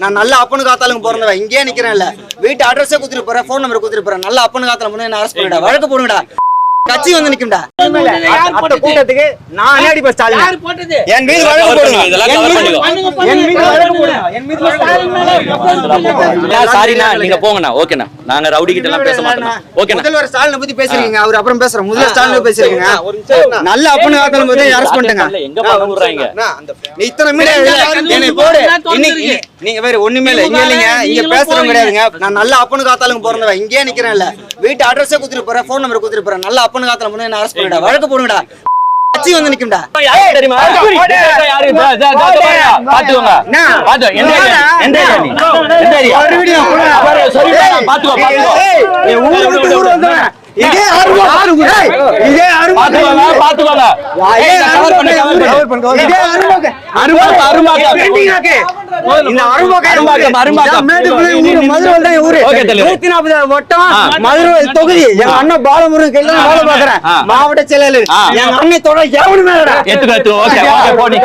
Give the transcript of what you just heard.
நான் நல்ல அப்பனு காத்தாலும் பிறந்தவன் இங்கேயே நிக்கிறேன்ல. வீட்டு அட்ரஸே குடுத்துட்டு போறேன் ஃபோன் நம்பர் குடுத்துட்டு போறேன். நல்ல அப்பனு காத்தாலும் முன்னே என்ன அரெஸ்ட் பண்ணிடா. வழக்கு போடுங்கடா. கட்சி வந்து நிக்கும்டா. கூட்டத்துக்கு நான் அடிப்பேன் ஸ்டாலின்? யார் போட்டது? என் மீது வழக்கு போடுங்க இதெல்லாம் என் cover மீது- பண்ணிக்கோ. என் மீது வழக்கு போடுங்க என் மீது சாரிண்ணா நீங்க போங்கண்ணா. ஓகேண்ணா. நாங்க ரவுடி கிட்ட எல்லாம் பேச மாட்டோம். ஓகேண்ணா. முதல்வர் ஸ்டாலினை பத்தி பேசுறீங்க அவர் அப்புறம் பேசுறேன். முதல்வர் ஸ்டாலின் பேசுறீங்க நல்ல அப்பனு காத்தாலும் போது அரெஸ்ட் பண்ணிட்டேங்க எங்க பாக்க விடுறாங்க நீ இத்தனை மீடியா என்னை போடு. இன்னைக்கு நீங்க வேற ஒண்ணுமே இல்ல. இங்க இல்லைங்க. இங்க பேசுறோம் கிடையாதுங்க. நான் நல்ல அப்பனு காத்தாலும் பிறந்தவன் இங்கேயே நிக்கிறேன்ல. வீட்டு அட்ரஸே குடுத்துட்டு போறேன் ஃபோன் நம்பர் குடுத்துட்டு போறேன் நல்ல அப்பனு காத்தாலும் முன்னே என்ன அரெஸ்ட் பண்ணிடா வழக்கு போடுங்கடா கட்சி வந்து நிக்கும்டா யாரு தெரியுமா. பாத்துக்கோங்க என்ன? பாத்து எந்த? எந்த? எந்த. பாத்துக்கோ பாத்துக்கோ. இதே ஏய், இதே அருவா பாத்துக்கோங்க பாத்துக்கோங்க இதே ஏய், அரும்பாக்கம், அரும்பாக்கம். இந்த அரும்பாக்கம், அரும்பாக்கம். இதான் மேட்டுக்குள்ள ஊரு, மதுரை தான் ஊரு. நூத்தி நாற்பது வட்டம். மதுரை தொகுதி எங்க அண்ணன் பாலமுருகன் கையில தான் வேலை பாக்குறேன். மாவட்ட செயலாளர். எங்க அண்ணன் தொட எவனுமே இல்லடா. எடுத்துக்கோ எடுத்துக்கோ ஓகே ஓகே போடி